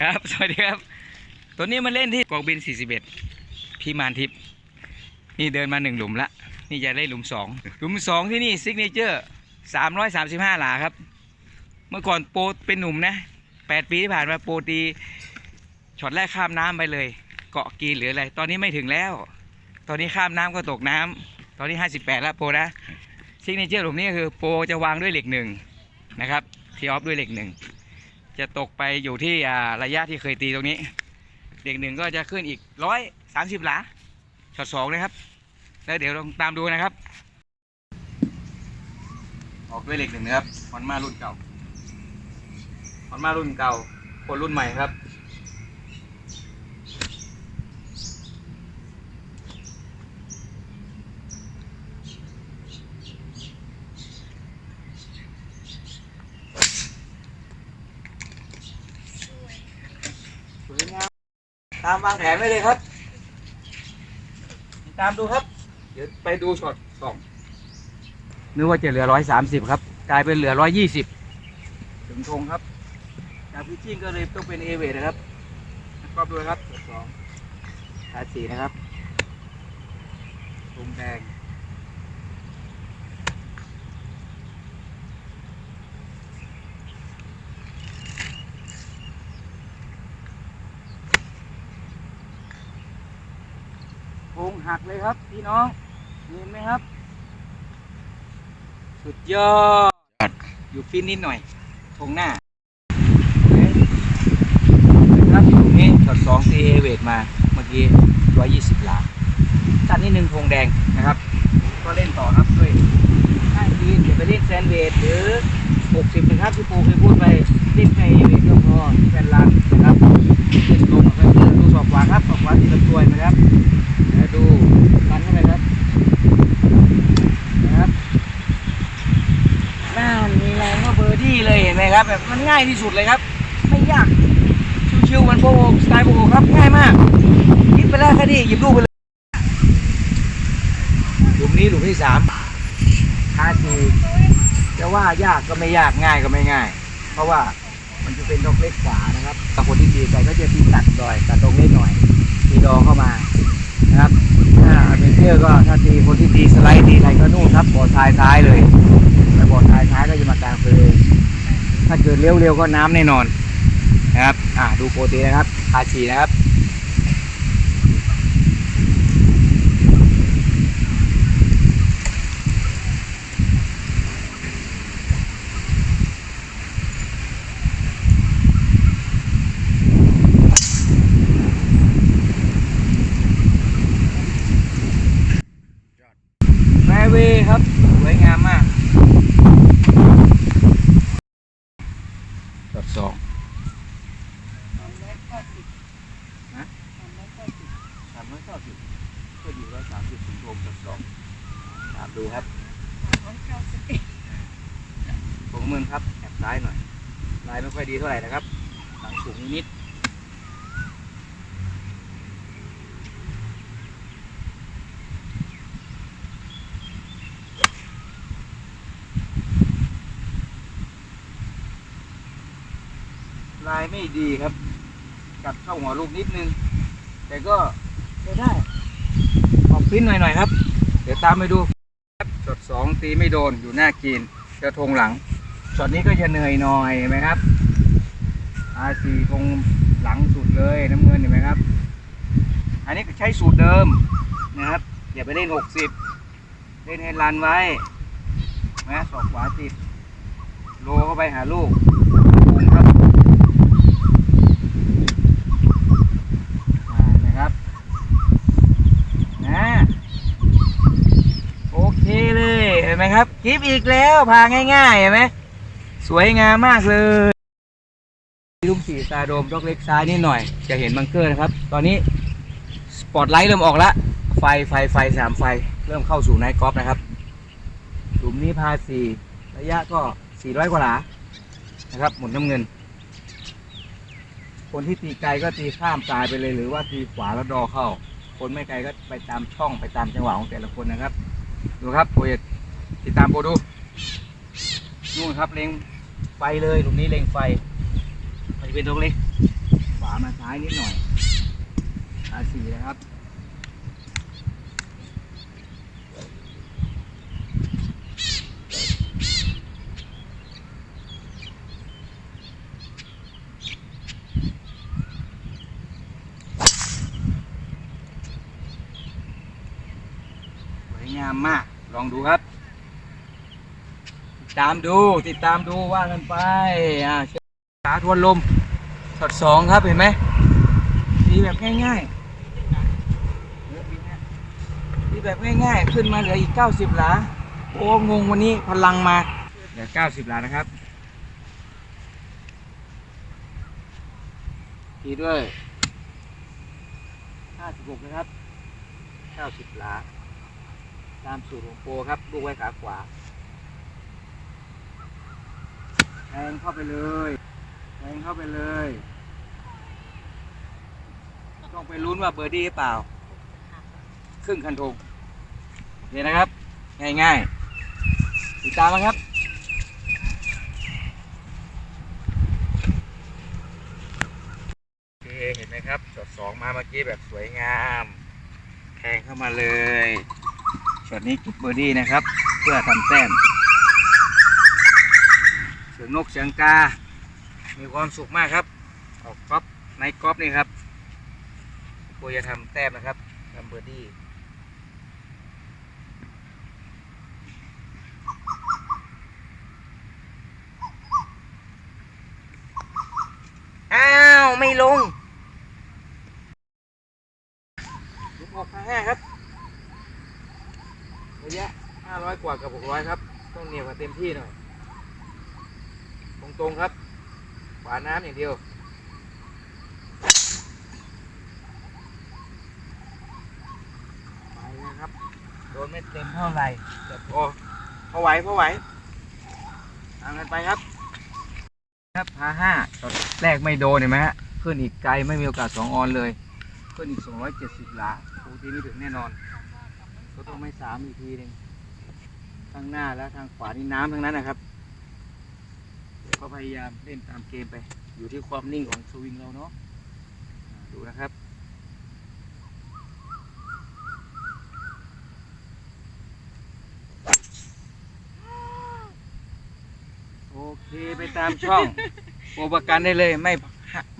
ครับ สวัสดีครับ ตัวนี้มันเล่นที่กองบิน 41 พี่มานทิพย์ นี่เดินมาหนึ่งหลุมละ นี่จะได้หลุมสอง หลุมสองที่นี่ซิกเนเจอร์ 335 หลาครับ เมื่อก่อนโปรเป็นหนุ่มนะ 8 ปีที่ผ่านมาโปรตีช็อตแรกข้ามน้ำไปเลย เกาะกีหรืออะไร ตอนนี้ไม่ถึงแล้ว ตอนนี้ข้ามน้ำก็ตกน้ำ ตอนนี้ 58 แล้วโปรนะ ซิกเนเจอร์หลุมนี้คือโปรจะวางด้วยเหล็กหนึ่งนะครับ ทีออฟด้วยเหล็กหนึ่ง จะตกไปอยู่ที่อ่าระยะที่เคยตีตรงนี้ เด็กหนึ่งก็จะขึ้นอีกร้อยสามสิบหลาช็อตสองนะครับ แล้วเดี๋ยวลองตามดูนะครับ ออกด้วยเหล็กหนึ่งนะครับฮอนมารุ่นเก่าฮอนมารุ่นเก่า คนรุ่นใหม่ครับ สวยงาม ตามวางแผนไว้เลยครับ ตามดูครับ เดี๋ยวไปดูช็อตสองนึกว่าจะเหลือร้อยสามสิบครับ กลายเป็นเหลือร้อยยี่สิบถึงธงครับจากพิชชิ่งก็เลยต้องเป็นเอเวทนะครับครอบด้วยครับช็อตสองขาสี่นะครับธงแดง งหักเลยครับ พี่น้องเห็นไหมครับ สุดยอด อยู่ฟินนิดหน่อยทงหน้าครับตรงนี้ช็อตสองซีเอเวทมาเมื่อกี้ร้อยยี่สิบหลาตัดนิดนึงธงแดงนะครับ ก็เล่นต่อครับด้วยห้าทีเดี๋ยวไปเล่นแซนเวทหรือหกสิบนะครับที่ปูเคยพูดไปเล่นแค่เอเวทก็พอที่แฟนลันนะครับเล่นตรงกับเพื่อนดูสอบขวาครับสอบขวาที่ลำตัวเห็นะครับ ดูรันเข้าไปครับนะครับน่ามีแรงก็เบอร์ดี้เลยเห็นไหมครับแบบมันง่ายที่สุดเลยครับ ไม่ยากชิวๆเหมันโบว์สไตล์โบว์ครับง่ายมากคิดไปแล้วแค่นี้หยิบลูกไปเลยหลุมนี้หลุมที่สามคาสีจะว่ายากก็ไม่ยากง่ายก็ไม่ง่าย เพราะว่ามันจะเป็นดอกเล็กขวานะครับแต่คนที่ตีไก่ก็จะตีตัดดอยตัดตรงนี้หน่อยตีดอเข้ามา นะครับถ้าอเวนเจอร์ก็ถ้าตีคนที่ตีสไลด์ตีไรก็นู่นครับบอดท้ายท้ายเลยแล้วบอดท้ายท้ายก็จะมากลางเลงถ้าเกิดเร็วๆก็น้ำแน่นอนนะครับ อ่าดูโปรตีนะครับอาชีนะครับ แฟร์เวย์ครับ สวยงามมากดอดสองนะสามร้อยเก้าสิบก็อยู่ร้อยสามสิบถึงโรมดอดสองตาม ดูครับผมมือครับแอบซ้ายหน่อย ลายไม่ค่อยดีเท่าไหร่นะครับ หลังสูงนิดลายไม่ดีครับกลับเข้าหัวลูกนิดนึง แต่ก็ใช้ได้ ออกฟินหน่อยๆครับ เดี๋ยวตามไปดูครับช็อต สองตีไม่โดนอยู่หน้ากินจะทงหลังช็อตนี้ก็จะเหนื่อยหน่อยเห็นไหมครับอาซีทงหลังสุดเลยน้ำเงินเห็นไหมครับ อันนี้ก็ใช้สูตรเดิมนะครับอย่าไปเล่นหกสิบเล่นเฮดลันไว้นะสอกขวาติดโลเข้าไปหาลูกปุงครับ อ่านะครับนะโอเคเลยเห็นไหมครับคลิปอีกแล้วพาง่ายๆเห็นไหมสวยงามมากเลยลุ่มสีตาโดมดอกเล็กซ้ายนิดหน่อย จะเห็นบังเกอร์นะครับ ตอนนี้สปอตไลท์เริ่มออกแล้วไฟไฟไฟสามไฟ เริ่มเข้าสู่ไนท์กอล์ฟนะครับหลุมนี้พาสี่ระยะก็400กว่าหลานะครับหมุนน้ำเงิน คนที่ตีไกลก็ตีข้ามตายไปเลย หรือว่าตีขวาแล้วดอเข้า คนไม่ไกลก็ไปตามช่องไปตามจังหวะของแต่ละคนนะครับ ดูครับโปรเจกติ ดตามโปรดูนู่นครับเล็งไฟเลยตรงนี้เล็งไฟมันจะเป็นตรงเล็กามาซ้ายนิดหน่อยอาสี่นะครับสวยงามมาก ลองดูครับ ตามดูติดตามดูว่ากันไปอ่าเชือขาทวนลมช็อตสองครับเห็นไหมดีแบบง่ายๆดีแบบง่ายๆ ขึ้นมาเหลืออีก 90 หลา โอ้งงวันนี้พลังมาเหลือ 90 หลานะครับทีด้วย 56 นะครับ 90 หลา ตามสูตรของโปรครับลูกไว้ขาขวา แทงเข้าไปเลยแทงเข้าไปเลยต้องไปลุ้นว่าเบอร์ดี้หรือเปล่า ครึ่งคันธงนี่นะครับ ง่ายๆติดตามมาครับโอเคเห็นไหมครับจอดสองมาเมื่อกี้แบบสวยงามแทงเข้ามาเลยช็อตนี้กิบเบอร์ดี้นะครับ เพื่อทำแต้ม เสียงนกเสียงกา มีความสุขมากครับ ออกกอล์ฟในกอล์ฟนี่ครับกูจะทำแต้มนะครับทำเบอร์ดี้อ้าว ไม่ลงลุกออกมาห้าครับระยะ500 กว่ากับ 600 ครับ ต้องเหนียวกันเต็มที่หน่อย ตรงๆครับขวาน้ำอย่างเดียวไปนะครับโดนไม่เต็มเท่าไหร่แต่พอพอไหวพอไหวตามกันไปครับ ครับพาห้าช็อตแรกไม่โดนเห็นไหมฮะขึ้นอีกไกลไม่มีโอกาส2องออนเลย ขึ้นอีก 270 หลาโอ้ทีนี้ถึงแน่นอน ก็ต้องไม่สามอีกทีหนึ่งทางหน้าและทางขวานี่น้ำทั้งนั้นนะครับ ก็พยายามเล่นตามเกมไป อยู่ที่ความนิ่งของสวิงเราเนาะดูนะครับโอเคไปตามช่องโอประกันได้เลยไม่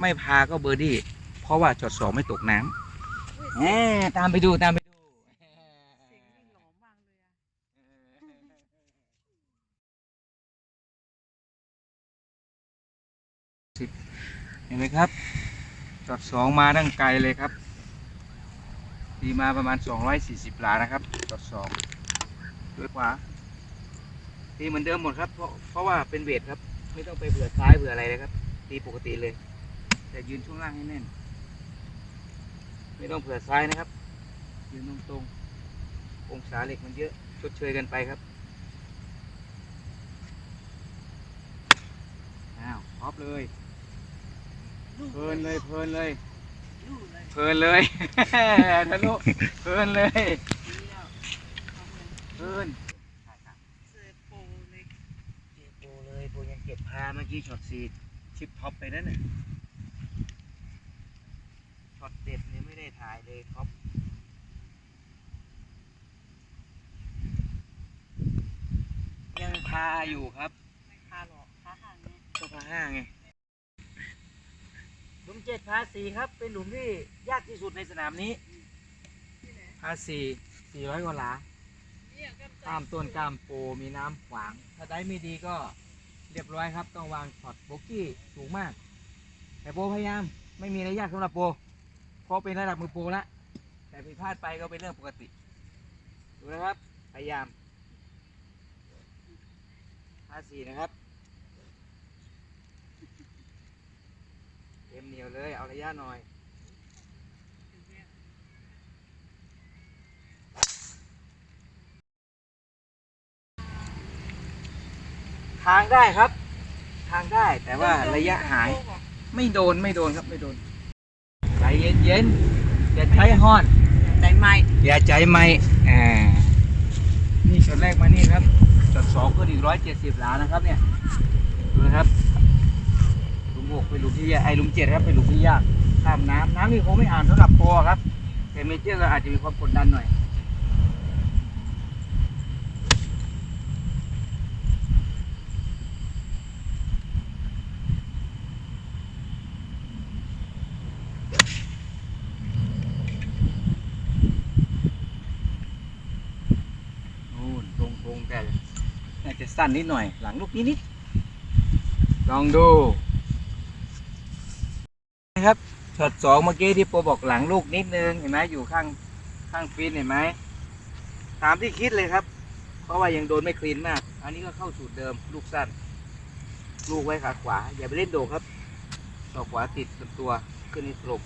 ไม่พาก็เบอร์ดี้เพราะว่าจอดสองไม่ตกน้ำแหมตามไปดูตามไปดู เสียงยิ่งหลอมมากเลยอะ เห็นไหมครับจอดสองมาตั้งไกลเลยครับตีมาประมาณ240หลานะครับจอดสองด้วยขวาตีเหมือนเดิมหมดครับ เพราะเพราะว่าเป็นเวทครับ ไม่ต้องไปเผื่อซ้ายเผื่ออะไรเลยครับ ตีปกติเลย แต่ยืนช่วงล่างให้แน่น ไม่ต้องเผื่อซ้ายนะครับ ยืนตรงๆองศาเหล็กมันเยอะชดเชยกันไปครับ อ้าวพร้อมเลยเพลินเลยเพลินเลยลู่เลยเพลินเลยทะลุเพลินเลยเลี้ยวเอาเหมือนเพลินเสือโปเลยเก็บโบเลยโบยังเก็บพาเมื่อกี้ช็อตซีชิปท็อปไปนั่นน่ะช็อตเด็ดเนี่ยไม่ได้ถ่ายเลยท็อปยังพาอยู่ครับ พาห้าไงหลุมเจ็ดพาสี่ครับ เป็นหลุมที่ยากที่สุดในสนามนี้พาสี่สี่ร้อยกว่าหลาเนี่ยก็ใจกล้ามต้นกล้ามโปมีน้ำขวาง ถ้าได้ไม่ดีก็เรียบร้อยครับ ต้องวางช็อตโบกี้สูงมาก แต่โปพยายามไม่มีอะไรยากสำหรับโปเพราะเป็นระดับมือโปละแต่ผิดพลาดไปก็เป็นเรื่องปกติดูนะครับ พยายามห้าสี่นะครับ เต็มเหนียวเลย เอาระยะหน่อย ทางได้ครับ ทางได้แต่ว่าระยะหาย ไม่โดนไม่โดนครับไม่โดน ใจเย็นเย็นๆอย่าใช้ห้อน ใจไหมอย่าใจไม่อ่านี่ช็อตแรกมานี่ครับช็อตสองก็อีกร้อยเจ็ดสิบหลานะครับเนี่ย ดูนะครับ หลุมหกเป็นหลุมที่ยากไอหลุมเจ็ดครับเป็นหลุมที่ยากข้ามน้ำน้ำนี่คงไม่อ่านสำหรับโปรครับ แต่เมเจอร์ก็อาจจะมีความกดดันหน่อยนูนตรงแต่จะสั้นนิดหน่อย หลังลูกนี้นิดลองดู ช็อตสองเมื่อกี้ที่โปบอกหลังลูกนิดนึงเห็นไหมอยู่ข้างข้างฟินเห็นไหมตามที่คิดเลยครับ เพราะว่ายังโดนไม่คลีนมาก อันนี้ก็เข้าสูตรเดิมลูกสั้น ลูกไว้ขาขวา อย่าไปเล่นโดครับดอขวาติดกับตัวขึ้นในตรง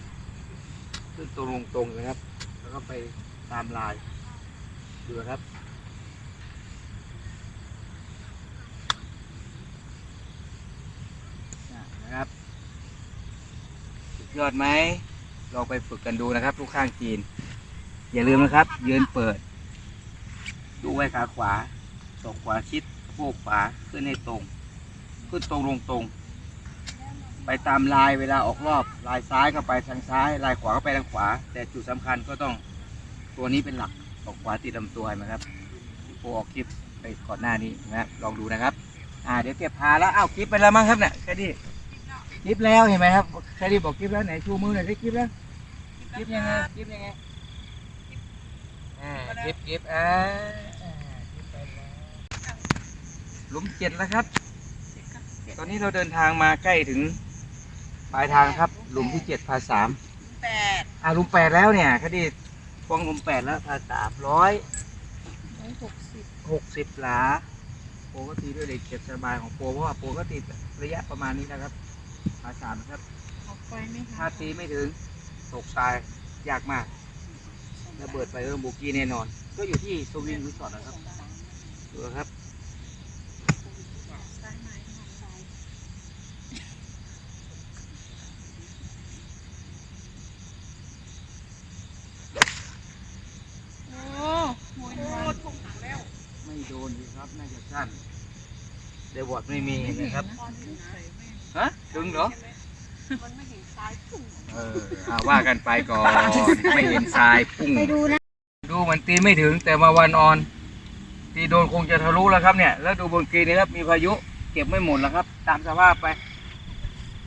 ขึ้นตรงลงตรงนะครับ แล้วก็ไปตามลายดูนะครับ อะนะครับสุด ยอดไหมลองไปฝึกกันดูนะครับ ลูกข้างจีน อย่าลืมนะครับ ยืนเปิด ดูไว้ขาขวาตกขวาชิดโบกขวาขึ้นให้ตรง ขึ้นตรงลงตรง ไปตามลายเวลาออกรอบ ลายซ้ายก็ไปทางซ้าย ลายขวาก็ไปทางขวา แต่จุดสำคัญก็ต้องตัวนี้เป็นหลักออกขวาติดลำตัวนไหมครับโปออกคลิปไปก่อนหน้านี้นะครับลองดูนะครับ อ่าเดี๋ยวเก็บพาแล้วอ้าวคลิปไปแล้วมั้งครับเนี่ยแค่นี้ คลิปแล้วเห็นไหมครับแค่นี้บอกคลิปแล้วไหนชูมือหน่อยสิคลิปแล้วคลิปยังไงคลิปยังไงอ่าคลิปคลิปอ่าอ่าคลิปไปแล้วหลุมเจ็ดแล้วครับ ตอนนี้เราเดินทางมาใกล้ถึงปลายทางครับ หลุมที่เจ็ดพาสามแปดอ่าหลุมแปดแล้วเนี่ยคดีฟองหลุมแปดแล้วพาสามร้อยร้อยหกสิบหกสิบหลาโปรก็ตีด้วยเหล็กเก็บสบายของโปรเพราะว่าโปรก็ตีระยะประมาณนี้นะครับ พาสามนะครับ ออกไปไหมถ้าคะตีไม่ถึงตกทรายยากมากระเบิดไปเริ่มบุกี้แน่นอน ก็อยู่ที่สวิงรีสอร์ทนะครับดูนะครับซ้ายไหมซ้ายโอ้โหโอ้ทุ่งหางแล้วไม่โดนดีครับน่าจะสั้นเดวอดไม่มีนะครับ ตอนที่ใส่แม่ง ฮะถึงเหรอมันไม่เห็นซ้ายพุ่งเอออาว่ากันไปก่อน ไม่เห็นทรายพุ่งไปดูนะดูเหมือนตีไม่ถึงแต่มาวันออน ตีโดนคงจะทะลุแล้วครับเนี่ย แล้วดูบนกรีนนี่ครับมีพายุ เก็บไม่หมดแล้วครับ ตามสภาพไป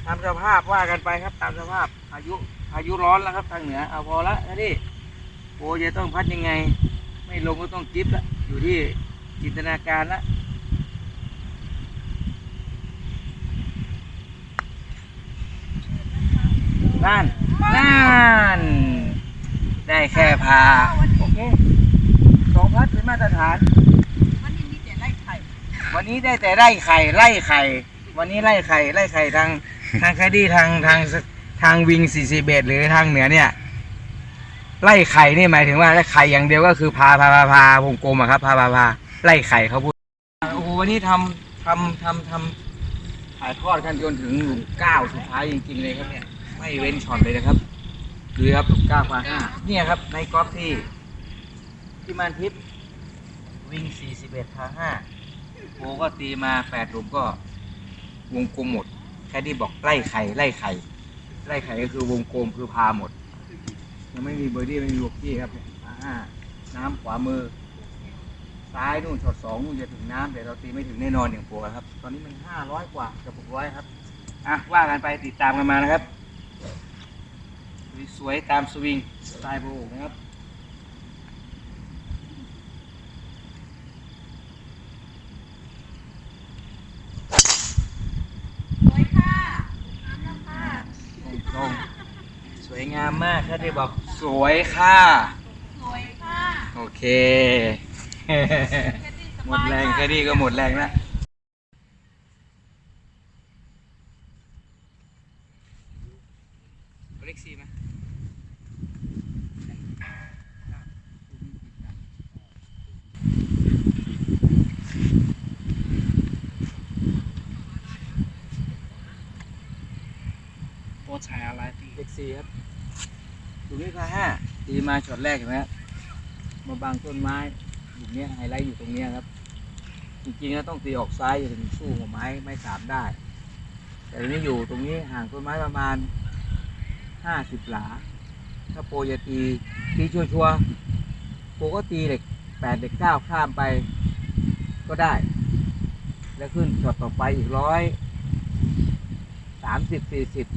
ตามสภาพว่ากันไปครับ ตามสภาพพายุพายุร้อนแล้วครับทางเหนือเอาพอละนะดิโอจะต้องพัดยังไง ไม่ลงก็ต้องจิบละอยู่ที่จินตนาการละ นั่นนั่นได้แค่พาโอเคสองพัดเป็นมาตรฐานมันนี่มีแต่ไล่ไข่ วันนี้ได้แต่ไล่ไข่ไล่ไข่ วันนี้ไล่ไข่ไล่ไข่ทางทางคดีทางทางทางวิงสี่สิบเอ็ดหรือทางเหนือเนี่ย ไล่ไข่นี่หมายถึงว่าไล่ไข่อย่างเดียวก็คือพาพาพาพาวงกลมอะครับ พาพาพาไล่ไข่เขาพูดโอ้โหวันนี้ทำทำทำทำถ่ายทอดกันจนถึงหลุมเก้าสุดท้ายจริงๆเลยครับเนี่ย ไม่เว้นช็อตเลยนะครับดูครับหลุมเก้าพาห้าเนี่ยครับในกอล์ฟที่ที่มันทิพย์วิ่งสี่สิบเอ็ดพาห้าโอก็ตีมาแปดหลุมก็วงกลมหมด แค่ที่บอกไล่ไข่ไล่ไข่ไล่ไข่ก็คือวงกลมคือพาหมด ยังไม่มีเบอร์ดี้ไม่มีบวกกี้ครับอ่าน้ำขวามือ ซ้ายนู่นช็อตสองนู่นจะถึงน้ำแต่เราตีไม่ถึงแน่นอนอย่างโปรครับ ตอนนี้มันห้าร้อยกว่ากับหกร้อยครับ อะว่ากันไปติดตามกันมานะครับ สวยๆตามสวิงสไตล์โปรนะครับสวยค่ะน้ำแล้วค่ะตรงๆสวยงามมากถ้าได้บอกสวยค่ะ สวยค่ะ โอเคแค่นี้สหมบาดยแรงค่ะแค่นี้ก็หมดแรงแล้วเล็กซีไหม โอ้ใช้อะไรพี่เล็กซีครับดูนี่ค่ะห้าตีมาช็อตแรกเห็นไหมครับมาบังต้นไม้อยู่เนี้ยไฮไลท์อยู่ตรงเนี้ยครับ จริงๆแล้วต้องตีออกซ้ายถึงสู้หัวไม้ไม้สามได้ แต่ทีนี้อยู่ตรงนี้ห่างต้นไม้ประมาณห้าสิบหลา ถ้าโปรจะตีตีชัวชัวร์ๆโปรก็ตีเหล็กแปดเหล็กเก้าข้ามไปก็ได้ แล้วขึ้นช็อตต่อไปอีกร้อยสามสิบสี่สิบ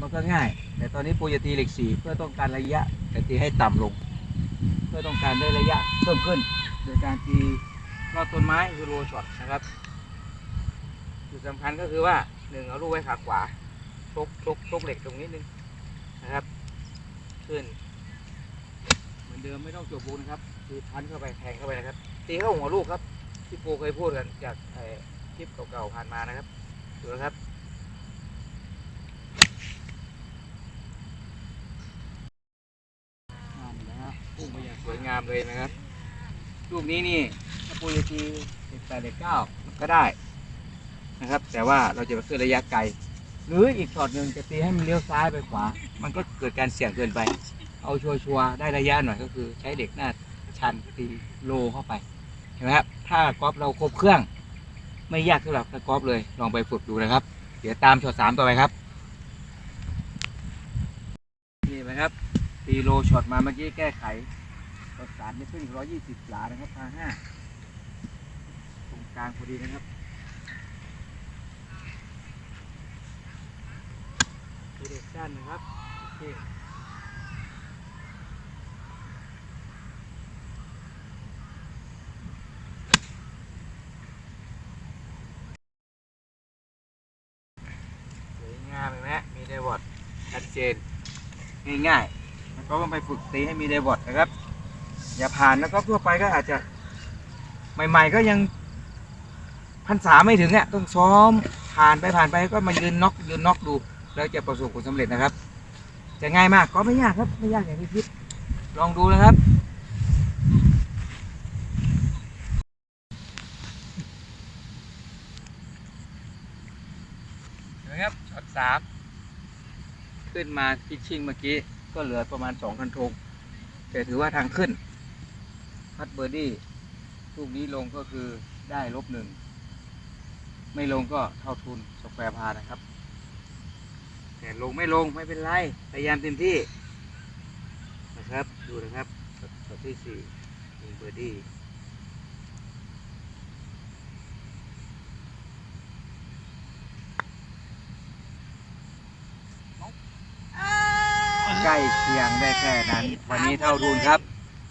มันก็ง่าย แต่ตอนนี้ปรจะตีเหล็กสี่เพื่อต้องการระยะแต่ตีให้ต่ำลง เพื่อต้องการได้ระยะเพิ่มขึ้น โดยการตีรอบต้นไม้คือโรช็อตนะครับจุดสำคัญก็คือว่าหนึ่งเอาลูกไว้ขาขวาชกชกชกเหล็กตรงนี้นึงนะครับ ขึ้น เหมือนเดิมไม่ต้องจบวงนะครับคือพันเข้าไปแทงเข้าไปนะครับ ตีเข้าหัวลูกครับ ที่ปรเคยพูดกันจากคลิปเก่าๆผ่านมานะครับดูนะครับ งามนะฮะ พุ่งไปอย่างสวยงามเลยนะครับลูกนี้นี่ถ้าปูยทีเด็กแปดเด็กเก้าก็ได้นะครับ แต่ว่าเราจะไปขึ้นระยะไกล หรืออีกช็อตหนึ่งจะตีให้มันเลี้ยวซ้ายไปขวา มันก็เกิดการเสี่ยงเกินไป เอาชัวร์ๆได้ระยะหน่อยก็คือใช้เด็กหน้าชันตีโลเข้าไปเห็นไหมครับถ้ากอล์ฟเราครบเครื่อง ไม่ยากสำหรับกกอล์ฟเลยลองไปฝึกดูนะครับ เดี๋ยวตามช็อตสามต่อไปครับ นี่ไหมครับ ตีโลช็อตมาเมื่อกี้แก้ไขรถสามนี่เพิ่งร้อยยี่สิบหลานะครับพาห้าตรงกลางพอดีนะครับตีเด็กสั้นนะครับโอเคสวยงามเห็นไหมมีไดวอดชัดเจนง่ายๆแล้ว ก็ต้องไปฝึกตีให้มีไดวอดนะครับ อย่าผ่านแล้วก็ทั่วไปก็อาจจะ ใหม่ ๆ ก็ยังพันษาไม่ถึงเนี่ยต้องซ้อมผ่านไปผ่านไปก็มายืนน็อกยืนน็อกดู แล้วจะประสบผลสำเร็จนะครับ จะง่ายมากก็ไม่ยากครับไม่ยากอย่างที่คิดลองดูนะครับนไหมครับช็อตสามขึ้นมาพิชชิ่งเมื่อกี้ ก็เหลือประมาณสองคันโทงแต่ถือว่าทางขึ้นพัดเบอร์ดี้ลูกนี้ลงก็คือได้ลบหนึ่ง ไม่ลงก็เท่าทุนสแควร์พานะครับ แต่ลงไม่ลงไม่เป็นไร พยายามเต็มที่นะครับ ดูนะครับช็อตที่สี่ยิงเบอร์ดี้ ใกล้เคียงได้แค่นั้น วันนี้เท่าทุนครับ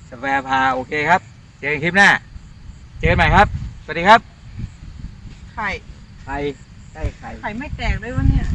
สแควร์พาโอเคครับ เจอกันคลิปหน้า เจอกันใหม่ครับ สวัสดีครับ ไข่ ไข่ใกล้ไข่ ไข่ไม่แตกด้วยวะเนี่ย